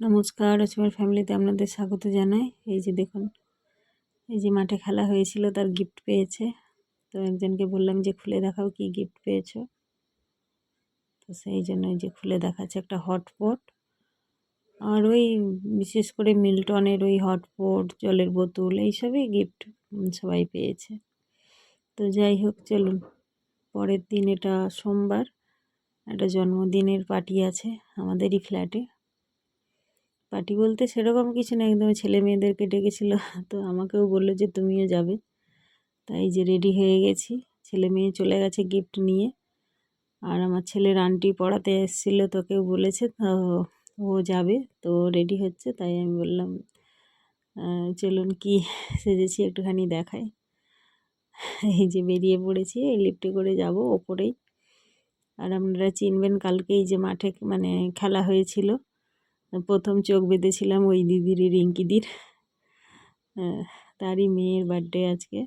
নমস্কার রচমের ফ্যামিলিতে আপনাদের স্বাগত জানাই। এই যে দেখুন, এই যে মাঠে খেলা হয়েছিল, তার গিফট পেয়েছে। তো একজনকে বললাম যে, খুলে দেখাও কি গিফট পেয়েছ? তো সেই জন্য এই যে খুলে দেখাচ্ছে একটা হটপট আর ওই বিশেষ করে মিল্টনের ওই হটপট জলের বোতল, এইসবই গিফট সবাই পেয়েছে। তো যাই হোক, চলুন। পরের দিন এটা সোমবার, একটা জন্মদিনের পার্টি আছে আমাদেরই ফ্ল্যাটে পার্টি বলতে সেরকম কিছু না একদম ছেলে মেয়েদেরকে ডেকেছিল। তো আমাকেও বলল যে তুমিও যাবে। তাই যে রেডি হয়ে গেছি। ছেলে মেয়ে চলে গেছে গিফট নিয়ে। আর আমার ছেলের আন্টি পড়াতে এসেছিল, তোকেও বলেছে। তো ও যাবে, তো রেডি হচ্ছে। তাই আমি বললাম চলুন কি সেজেছি একটুখানি দেখায় এই যে বেরিয়ে পড়েছি, এই লিফটে করে যাব ওপরেই। আর আপনারা চিনবেন কালকেই যে মাঠে মানে খেলা হয়েছিল। প্রথম চোখ বেঁধেছিলাম ওই দিদির রিঙ্কিদির। তারই মেয়ের বার্থডে আজকে।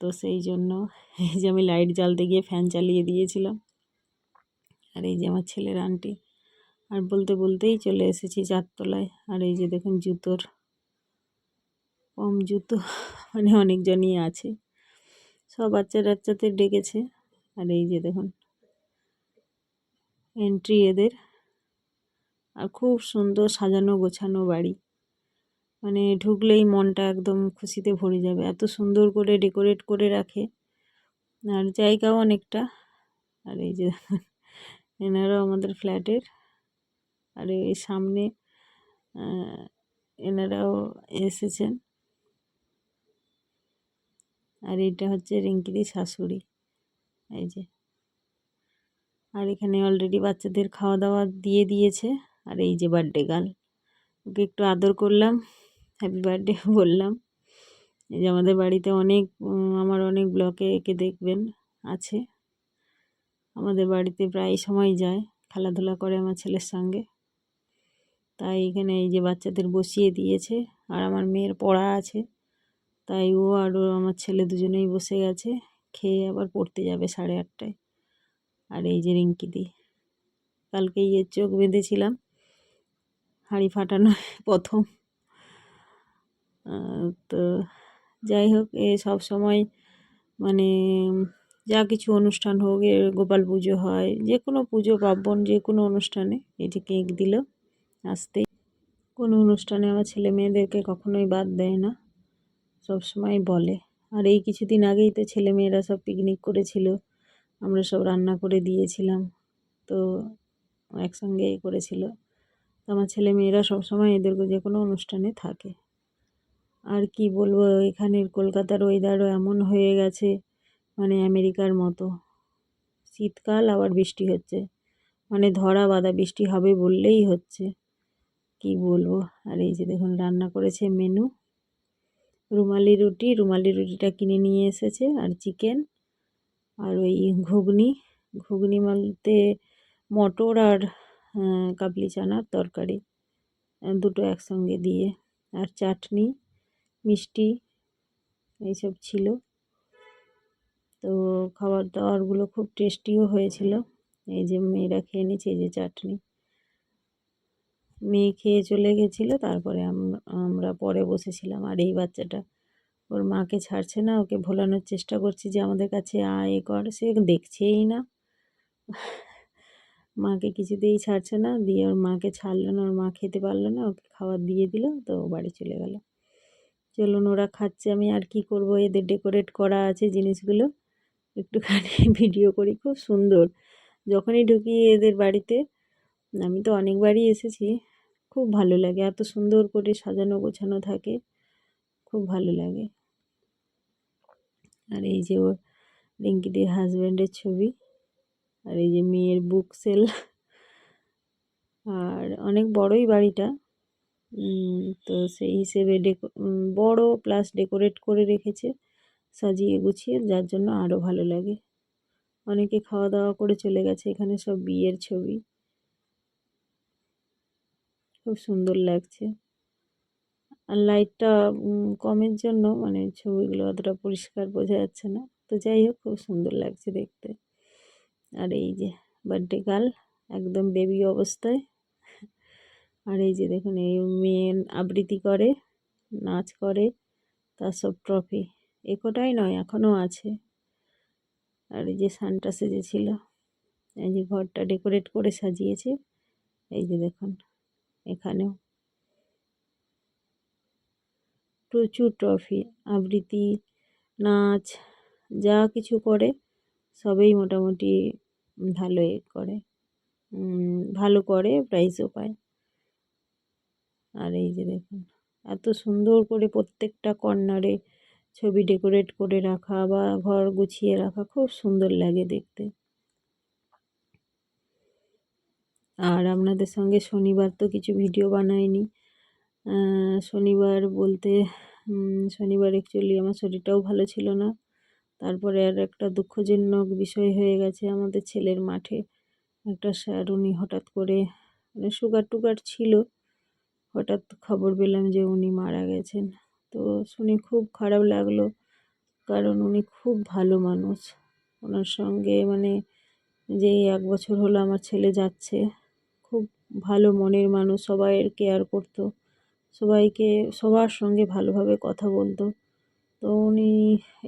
তো সেই জন্য এই যে আমি লাইট জ্বালতে গিয়ে ফ্যান চালিয়ে দিয়েছিলাম। আর এই যে আমার ছেলের আন্টি আর বলতে বলতেই চলে এসেছি চারতলায় আর এই যে দেখুন জুতোর, কম জুতো মানে অনেকজনই আছে। সব বাচ্চা টাচ্চাদের ডেকেছে। আর এই যে দেখুন এন্ট্রি এদের। আর খুব সুন্দর সাজানো গোছানো বাড়ি। মানে ঢুকলেই মনটা একদম খুশিতে ভরে যাবে। এত সুন্দর করে ডেকোরেট করে রাখে। আর জায়গাও অনেকটা। আর এই যে এনারাও আমাদের ফ্ল্যাটের। আর এই সামনে এনারাও এসেছেন। আর এটা হচ্ছে রিঙ্কিদি শাশুড়ি। এই যে। আর এখানে অলরেডি বাচ্চাদের খাওয়া দাওয়া দিয়ে দিয়েছে। আর এই যে বার্থডে গার্ল ওকে একটু আদর করলাম হ্যাপি বার্থডে বললাম। এই যে আমাদের বাড়িতে অনেক আমার অনেক ব্লকে একে দেখবেন, আছে। আমাদের বাড়িতে প্রায় সময় যায়, খেলাধুলা করে আমার ছেলের সঙ্গে। তাই এখানে এই যে বাচ্চাদের বসিয়ে দিয়েছে, আর আমার মেয়ের পড়া আছে। তাই ও আর আমার ছেলে দুজনেই বসে গেছে, খেয়ে আবার পড়তে যাবে সাড়ে আটটায়। আর এই যে রিঙ্কি দি কালকে ইয়ের চোখ বেঁধেছিলাম। হাঁড়ি ফাটানো প্রথম। তো যাই হোক, এ সব সময় মানে যা কিছু অনুষ্ঠান হোক, এ গোপাল পুজো হয়, যে কোনো পুজো, পার্বণ, যে কোনো অনুষ্ঠানে যে কেক দিল, আসতেই। কোনো অনুষ্ঠানে আমার ছেলে মেয়েদেরকে কখনোই বাদ দেয় না, সব সময় বলে। আর এই কিছুদিন আগেই তো ছেলে মেয়েরা সব পিকনিক করেছিল, আমরা সব রান্না করে দিয়েছিলাম, তো একসঙ্গে করেছিল। আমার ছেলে মেয়েরা সবসময় এদেরকে যে কোনো অনুষ্ঠানে থাকে। আর কি বলব, এখানের কলকাতার ওয়েদারও এমন হয়ে গেছে মানে আমেরিকার মতো। শীতকাল আবার বৃষ্টি হচ্ছে মানে ধরা বাঁধা বৃষ্টি হবে বললেই হচ্ছে। কি বলব, আর এই যে দেখুন, রান্না করেছে মেনু। রুমালি রুটি, রুমালি রুটিটা কিনে নিয়ে এসেছে, আর চিকেন, আর ওই ঘুগনি। ঘুগনি বলতে মটর আর কাবলি চানার তরকারি। দুটো একসঙ্গে দিয়ে। আর চাটনি, মিষ্টি, এইসব ছিল। তো খাবার দাবারগুলো খুব টেস্টিও হয়েছিল। এই যে মেয়েরা খেয়ে নিচ্ছে, এই যে চাটনি। মেয়ে খেয়ে চলে গেছিল, তারপরে আমরা পরে বসেছিলাম। আর এই বাচ্চাটা, ওর মাকে ছাড়ছে না, ওকে ভোলানোর চেষ্টা করছি যে আমাদের কাছে আয় কর। সে দেখছেই না। মাকে কিছুতেই ছাড়ছে না। দিয়ে ওর মাকে ছাড়লো না, ওর মা খেতে পারল না, ওকে খাবার দিয়ে দিল, তো ও বাড়ি চলে গেল। চলুন ওরা খাচ্ছে, আমি আর কি করব? এদের ডেকোরেট করা আছে জিনিসগুলো। একটুখানি ভিডিও করি, খুব সুন্দর। যখনই ঢুকি এদের বাড়িতে, আমি তো অনেকবারই এসেছি, খুব ভালো লাগে। এত সুন্দর করে সাজানো গোছানো থাকে, খুব ভালো লাগে। আর এই যে ওর রিঙ্কিদের হাজব্যান্ডের ছবি। আর এই যে মেয়ের বুক সেল আর অনেক বড়ই বাড়িটা। তো সেই হিসেবে ডেকো বড় প্লাস ডেকোরেট করে রেখেছে, সাজিয়ে গুছিয়ে, যার জন্য আরও ভালো লাগে। অনেকে খাওয়া দাওয়া করে চলে গেছে, এখানে সব বিয়ের ছবি। খুব সুন্দর লাগছে। আর লাইটটা কমের জন্য মানে ছবিগুলো অতটা পরিষ্কার বোঝা যাচ্ছে না। তো যাই হোক, খুব সুন্দর লাগছে দেখতে। আর এই যে বার্থডে গার্ল একদম বেবি অবস্থায়। আর এই যে দেখুন, এই মেয়ে আবৃত্তি করে, নাচ করে, তার সব ট্রফি এ কটাই নয় এখনও আছে। আর এই যে সানটা সেজেছিল, এই যে ঘরটা ডেকোরেট করে সাজিয়েছে, এই যে দেখুন, এখানেও। প্রচুর ট্রফি আবৃত্তি, নাচ, যা কিছু করে। সবেই মোটামুটি ভালো এ করে ভালো করে প্রাইজও পায়। আর এই যে দেখুন, এত সুন্দর করে প্রত্যেকটা কর্নারে ছবি ডেকোরেট করে রাখা বা ঘর গুছিয়ে রাখা খুব সুন্দর লাগে দেখতে। আর আপনাদের সঙ্গে শনিবার তো কিছু ভিডিও বানাইনি। শনিবার বলতে শনিবার অ্যাকচুয়ালি আমার শরীরটাও ভালো ছিল না। তারপরে আর একটা দুঃখজনক বিষয় হয়ে গেছে আমাদের ছেলের মাঠে। একটা স্যার উনি হঠাৎ করে মানে সুগার টুগার ছিল, হঠাৎ খবর পেলাম যে উনি মারা গেছেন। তো শুনে খুব খারাপ লাগল, কারণ উনি খুব ভালো মানুষ। ওনার সঙ্গে মানে যে এক বছর হলো আমার ছেলে যাচ্ছে, খুব ভালো মনের মানুষ, সবাইয়ের কেয়ার করতো, সবাইকে, সবার সঙ্গে ভালোভাবে কথা বলতো। তো উনি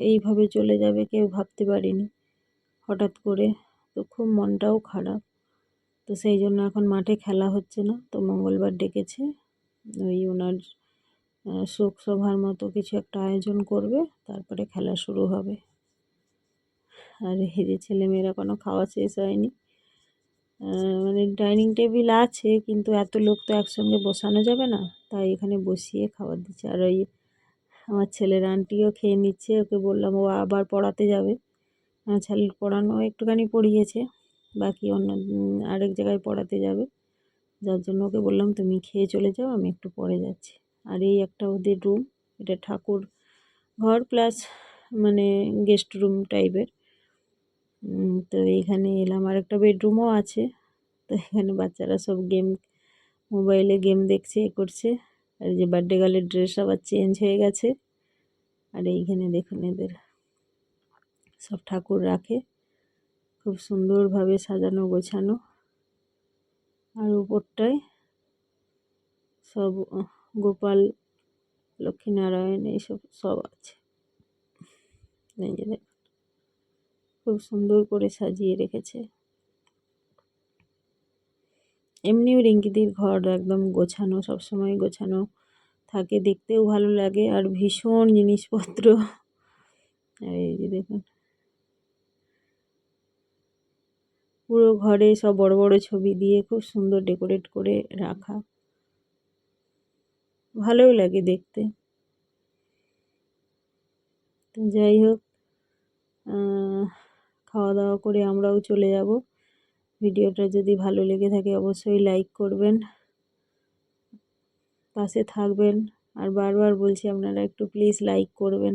এইভাবে চলে যাবে কেউ ভাবতে পারিনি হঠাৎ করে। তো খুব মনটাও খারাপ। তো সেই জন্য এখন মাঠে খেলা হচ্ছে না। তো মঙ্গলবার ডেকেছে। ওই ওনার শোক সভার মতো কিছু একটা আয়োজন করবে। তারপরে খেলা শুরু হবে। আর এই যে ছেলেমেয়েরা কোনো খাওয়া শেষ হয়নি। মানে ডাইনিং টেবিল আছে, কিন্তু এত লোক তো একসঙ্গে বসানো যাবে না। তাই এখানে বসিয়ে খাবার দিচ্ছে। আর ওই আমার ছেলের আন্টিও খেয়ে নিচ্ছে, ওকে বললাম ও আবার পড়াতে যাবে। ছেলের পড়ানো একটুখানি পড়িয়েছে, বাকি অন্য আরেক জায়গায় পড়াতে যাবে। যার জন্য ওকে বললাম, তুমি খেয়ে চলে যাও, আমি একটু পরে যাচ্ছি। আর এই একটা ওদের রুম এটা ঠাকুর ঘর প্লাস মানে গেস্ট রুম টাইপের তো এইখানে এলাম। আর একটা বেডরুমও আছে। তো এখানে বাচ্চারা সব গেম মোবাইলে গেম দেখছে, এ করছে। আর যে বার্থডে গার্লের ড্রেস আবার চেঞ্জ হয়ে গেছে। আর এইখানে দেখুন এদের সব ঠাকুর রাখে। খুব সুন্দরভাবে সাজানো গোছানো। আর উপরটায় সব গোপাল, লক্ষ্মীনারায়ণ এইসব, সব আছে। খুব সুন্দর করে সাজিয়ে রেখেছে। এমনিও রিঙ্কিদির ঘর একদম গোছানো, সবসময় গোছানো থাকে, দেখতেও ভালো লাগে। আর ভীষণ জিনিসপত্র। আর এই যে দেখুন। পুরো ঘরে সব বড় বড় ছবি দিয়ে খুব সুন্দর ডেকোরেট করে রাখা। ভালোও লাগে দেখতে। তো যাই হোক খাওয়া দাওয়া করে আমরাও চলে যাব। ভিডিওটা যদি ভালো লেগে থাকে অবশ্যই লাইক করবেন, পাশে থাকবেন আর বারবার বলছি আপনারা একটু প্লিজ লাইক করবেন।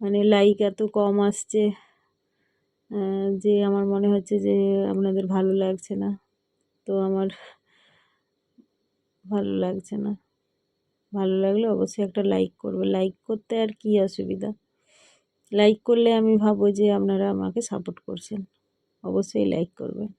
মানে লাইক এত কম আসছে যে আমার মনে হচ্ছে যে আপনাদের ভালো লাগছে না। তো আমার ভালো লাগছে না। ভালো লাগলে অবশ্যই একটা লাইক করবে লাইক করতে আর কি অসুবিধা? লাইক করলে আমি ভাবো যে আপনারা আমাকে সাপোর্ট করছেন। অবশ্যই লাইক করবেন।